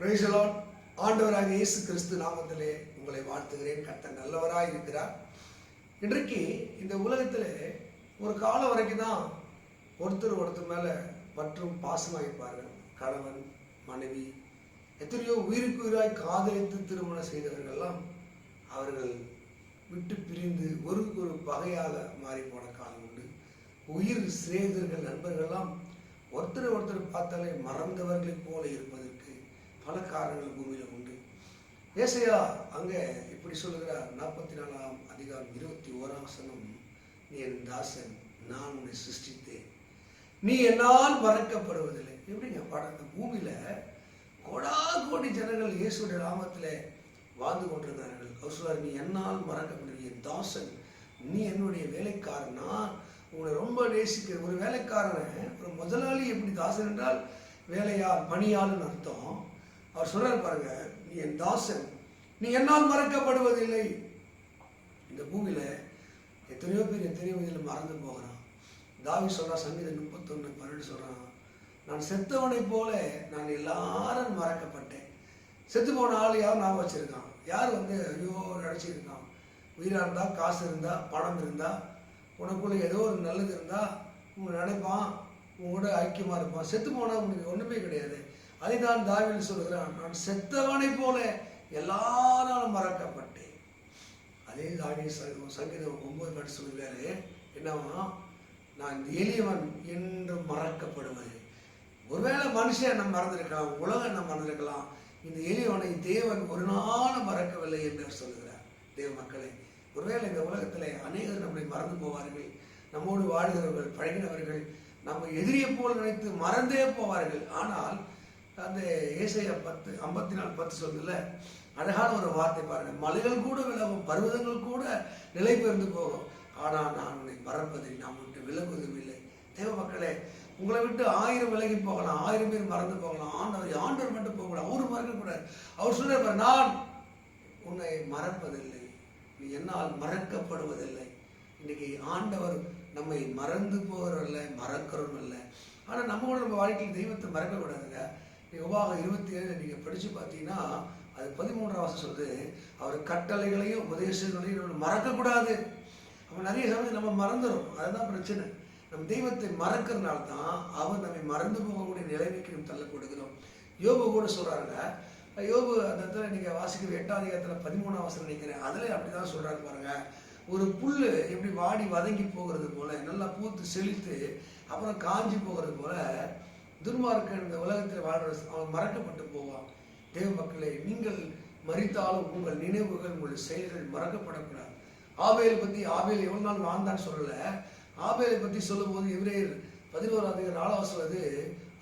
பிரைசலான் ஆண்டவராக இயேசு கிறிஸ்து நாமத்திலே உங்களை வாழ்த்துகிறேன். கர்த்தர் நல்லவராக இருக்கிறார். இன்றைக்கு இந்த உலகத்தில் ஒரு காலம் வரைக்கும் தான் ஒருத்தர் ஒருத்தர் மேலே மற்றும் பாசமாக இருப்பார்கள். கணவன் மனைவி எத்தனையோ உயிருக்கு உயிராய் காதலித்து திருமணம் செய்தவர்கள்லாம் அவர்கள் விட்டு பிரிந்து ஒரு ஒரு பகையாக மாறி போன காலம் உண்டு. உயிர் சிநேகிதர்கள் நண்பர்கள்லாம் ஒருத்தர் ஒருத்தர் பார்த்தாலே மறந்தவர்களைப் போல இருப்பதற்கு பல காரணங்கள் பூமியில் உண்டு. ஏசையா அங்கே இப்படி சொல்லுகிறார் நாற்பத்தி நாலாம் அதிகாரம் இருபத்தி ஓராம் வசனம் நீ என் தாசன் நான் உன்னை சிருஷ்டித்தேன். நீ என்னால் மறக்கப்படுவதில்லை. எப்படிங்க? பாடம் இந்த பூமியில் கோடா கோடி ஜனங்கள் இயேசுடைய நாமத்திலே வாழ்ந்து கொண்டிருந்தார்கள். அவர் சொல்றார் நீ என்னால் மறக்கப்படுவது என் தாசன் நீ என்னுடைய வேலைக்காரன். நான் உன்னை ரொம்ப நேசிக்கிற ஒரு வேலைக்காரனை ஒரு முதலாளி எப்படி தாசன் என்றால் வேலையாள் பணியாள்னு அர்த்தம். அவர் சொல்றார் பாருங்க நீ என் தாசன் நீ என்னால் மறக்கப்படுவதில்லை. இந்த பூமியில எத்தனையோ பேர் எத்தனையோ இதில் மறந்து போகிறான். தாவி சொல்றான் சங்கீதம் முப்பத்தொன்று பன்னெண்டு சொல்றான் நான் செத்தவனை போல நான் எல்லாரும் மறக்கப்பட்டேன். செத்து போன ஆள் யார் ஞாபகம் வச்சிருக்கான்? யார் வந்து ஐயோ நினச்சிருக்கான் உயிராக இருந்தா காசு இருந்தா பணம் இருந்தா உனக்குள்ள ஏதோ ஒரு நல்லது இருந்தா உங்களை நினைப்பான் உங்களோட ஐக்கியமா இருப்பான். செத்து போனா உனக்கு ஒண்ணுமே கிடையாது. அதை தான் தாவில் சொல்கிறான் நான் செத்தவனைப் போல எல்லாராலும் மறக்கப்பட்டேன். அதே தாவி சங்கீதம் ஒன்பது பாட்டு சொல்லுகிறாரு என்னவா நான் இந்த எளியவன் என்று மறக்கப்படுவது. ஒருவேளை மனுஷன் நம்ம மறந்துருக்கலாம் உலகம் நம்ம மறந்துருக்கலாம் இந்த எளியவனை தேவன் ஒரு நாளும் மறக்கவில்லை என்று அவர் சொல்லுகிறார். தேவ மக்களை ஒருவேளை இந்த உலகத்தில் அநேகர் நம்மை மறந்து போவார்கள் நம்மோடு வாழ்கிறவர்கள் பழகினவர்கள் நம்ம எதிரியை போல் நினைத்து மறந்தே போவார்கள். ஆனால் அந்த ஏசையா பத்து ஐம்பத்தி நாலு பத்து சொல்லுதுல அழகான ஒரு வார்த்தை பாருங்க. மலைகள் கூட விலகும் பருவதங்கள் கூட நிலை பெயர்ந்து போகும். ஆனால் நான் உன்னை மறப்பதில்லை நாம் விட்டு விலகுவதும் இல்லை. தேவ மக்களே உங்களை விட்டு ஆயிரம் விலகி போகலாம் ஆயிரம் பேர் மறந்து போகலாம். ஆண்டவர் ஆண்டவர் மட்டும் போகக்கூடாது அவரு மறக்கக்கூடாது அவர் சொல்ற நான் உன்னை மறப்பதில்லை. நீ என்னால் மறக்கப்படுவதில்லை. இன்னைக்கு ஆண்டவர் நம்மை மறந்து போகிறல்ல மறக்கிறோம் இல்லை ஆனால் நம்ம கூட நம்ம வாழ்க்கையில் தெய்வத்தை மறக்கக்கூடாதுங்க. நீங்க உபாக இருபத்தி ஏழு நீங்கள் படித்து பார்த்தீங்கன்னா அது பதிமூன்றாம் வாசம் சொல்லுது அவர் கட்டளைகளையும் உபதேசங்களையும் நம்ம மறக்கக்கூடாது. அப்போ நிறைய சமயம் நம்ம மறந்துடும் அதுதான் பிரச்சனை. நம்ம தெய்வத்தை மறக்கிறதுனால தான் அவர் நம்மை மறந்து போகக்கூடிய நிலைமைக்கு நம்ம தள்ளப்படுகிறோம் யோபு கூட சொல்கிறாங்க யோபு அந்த இடத்துல நீங்கள் வாசிக்கிற எட்டாம் அதிகாரத்துல பதிமூணாம் அவசரம் நினைக்கிறேன். அதுல அப்படிதான் சொல்கிறாங்க பாருங்க. ஒரு புல் எப்படி வாடி வதங்கி போகிறது போல நல்லா பூத்து செழித்து அப்புறம் காஞ்சி போகிறது போல துன்மார்க்கன் இந்த உலகத்தில் வாழ்கிற அவன் மறக்கப்பட்டு போவான். தேவ மக்களே நீங்கள் மறித்தாலும் உங்கள் நினைவுகள் உங்கள் செயல்கள் மறக்கப்படக்கூடாது. ஆபேலை பற்றி ஆபேல் எவ்வளோ நாள் வாழ்ந்தான்னு சொல்லலை. ஆபேலை பற்றி சொல்லும்போது எவ்ரேயர் பதினோராம் தேதி நாலாம் சொல்வது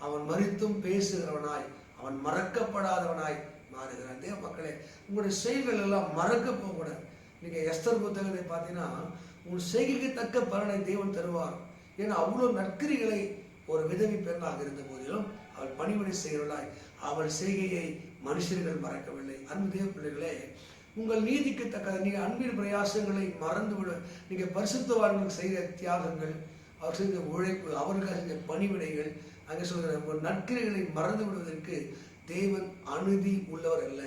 அவன் மறித்தும் பேசுகிறவனாய் அவன் மறக்கப்படாதவனாய் மாறுகிறான். தேவ மக்களே உங்களுடைய செய்கள் எல்லாம் மறக்க போகக்கூடாது. நீங்கள் எஸ்தர் புத்தகத்தை பார்த்தீங்கன்னா உன் செய்கைக்கு தக்க பலனை தேவன் தருவார். ஏன்னா அவ்வளோ நற்கிரிகளை ஒரு விதவி பெண்ணாக இருந்த போதிலும் அவள் பணிவிடை செய்கிறவளாய். அவள் செய்கையை மனுஷர்கள் மறக்கவில்லை. அன்பு தேவ பிள்ளைகளே உங்கள் நீதிக்கு தக்க நீங்கள் அன்பின் பிரயாசங்களை மறந்து விட நீங்கள் பரிசுத்தவான்களுக்கு செய்த தியாகங்கள் அவர் செய்த உழைப்பு அவர்களுக்காக செஞ்ச பணிவிடைகள் அங்கே சொல்கிற நற்கிரைகளை மறந்து விடுவதற்கு தேவன் அனுதி உள்ளவர் அல்ல.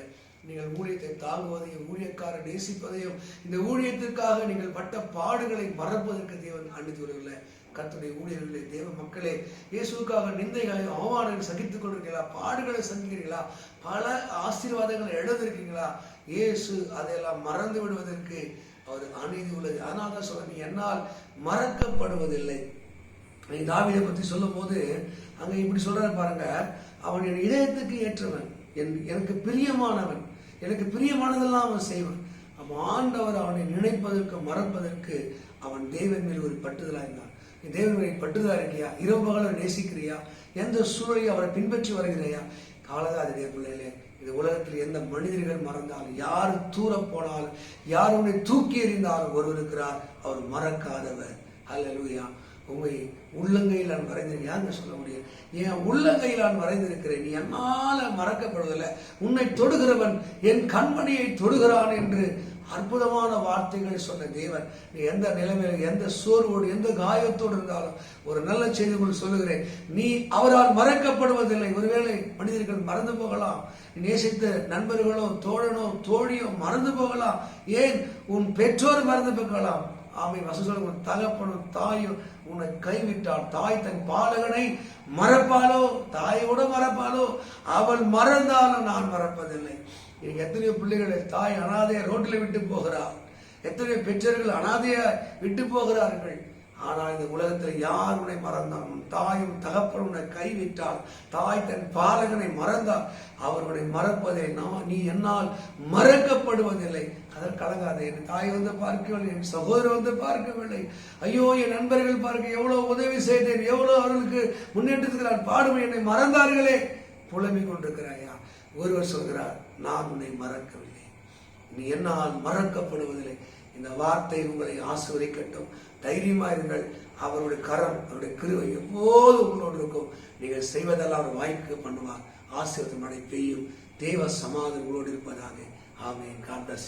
நீங்கள் ஊழியத்தை தாங்குவதையும் ஊழியக்காரர் நேசிப்பதையும் இந்த ஊழியத்திற்காக நீங்கள் பட்ட பாடுகளை மறப்பதற்கு தேவன் அனுதி உள்ளவில்லை கர்த்தருடைய ஊழியர்களே தேவ மக்களே இயேசுக்காக நிந்தைகளை அவமானங்களை சகித்துக் கொண்டிருக்கீங்களா பாடுகளை சந்திக்கிறீங்களா பல ஆசீர்வாதங்களை எழுதிருக்கீங்களா இயேசு அதையெல்லாம் மறந்து விடுவதற்கு அவர் அநீதி உள்ளது. அதனால தான் சொல்ல நீ என்னால் மறக்கப்படுவதில்லை. நீ தாவிதை பற்றி சொல்லும் போது அங்கே இப்படி சொல்றாரு பாருங்க அவன் என் இதயத்துக்கு ஏற்றவன் என் எனக்கு பிரியமானவன். எனக்கு பிரியமானதெல்லாம் அவன் செய்வான். அவன் ஆண்டவர் அவனை நினைப்பதற்கு மறப்பதற்கு அவன் தேவன் மேல் ஒரு பட்டுதலா இருந்தான். தேவன் மேல் பட்டுதலா இருக்கியா? இரவு பகல நேசிக்கிறியா? எந்த சூழலையும் அவரை பின்பற்றி வருகிறையா? காலதாதிரிய பிள்ளைகளே இந்த உலகத்தில் எந்த மனிதர்கள் மறந்தாலும் யார் தூர போனாலும் யார் உன்னை தூக்கி எறிந்தாலும் ஒருவர் இருக்கிறார். அவர் மறக்காதவர். அல்ல லூயா உண்மை உள்ளங்கையில் நான் வரைந்திருக்கேன் யாருங்க சொல்ல முடியும்? என் உள்ளங்கையில் நான் வரைந்திருக்கிறேன் நீ என்னால் மறக்கப்படுவதில்லை. உன்னை தொடுகிறவன் என் கண்மணியை தொடுகிறான் என்று அற்புதமான வார்த்தைகளை சொன்ன தேவன். நீ எந்த நிலைமையில எந்த சோர்வோடு எந்த காயத்தோடு இருந்தாலும் ஒரு நல்ல செய்தி கொண்டு சொல்லுகிறேன். நீ அவரால் மறக்கப்படுவதில்லை. ஒருவேளை மனிதர்கள் மறந்து போகலாம். நேசித்த நண்பர்களோ தோழனோ தோழியோ மறந்து போகலாம். ஏன்? உன் பெற்றோர் மறந்து போகலாம். ஆமை வசூசன் உன் தகப்பனும் தாயும் உன்னை கைவிட்டாள் தாய் தன் பாலகனை மறப்பாளோ? தாயோட மறப்பாளோ? அவள் மறந்தாலும் நான் மறப்பதில்லை. எனக்கு எத்தனையோ பிள்ளைகளை தாய் அனாதைய ரோட்டில் விட்டு போகிறார் எத்தனையோ பெற்றோர்கள் அனாதைய விட்டு போகிறார்கள். ஆனால் இந்த உலகத்தில் யார் உன்னை மறந்தான் தாயும் தகப்பன் உன்னை கைவிட்டால் தாய் தன் பாலகனை மறந்தால் அவர்களை மறப்பதை நான் நீ என்னால் மறக்கப்படுவதில்லை. அதற்கு கலங்காதே என் தாய் வந்து பார்க்கவில்லை என் சகோதரர் வந்து பார்க்கவில்லை. ஐயோ என் நண்பர்கள் பார்க்க எவ்வளவு உதவி செய்தேன் எவ்வளவு அவர்களுக்கு முன்னேற்றத்துக்கு நான் பாடுவேன் என்னை மறந்தார்களே. புலம்பிக் கொண்டிருக்கிறாயா? ஒருவர் சொல்கிறார் நான் உன்னை மறக்கவில்லை. நீ என்னால் மறக்கப்படுவதில்லை. இந்த வார்த்தை உங்களை ஆசிர்வதிக்கட்டும். தைரியமா இருங்கள். அவருடைய கரம் அவருடைய கிருவை எப்போது உங்களோடு இருக்கும். நீங்கள் செய்வதெல்லாம் அவர் வாய்க்கு பண்ணுவார். ஆசீர்வாதம் மழை பெய்யும். தேவ சமாதானம் உங்களோடு இருப்பதாக. ஆமே காட் பிளஸ்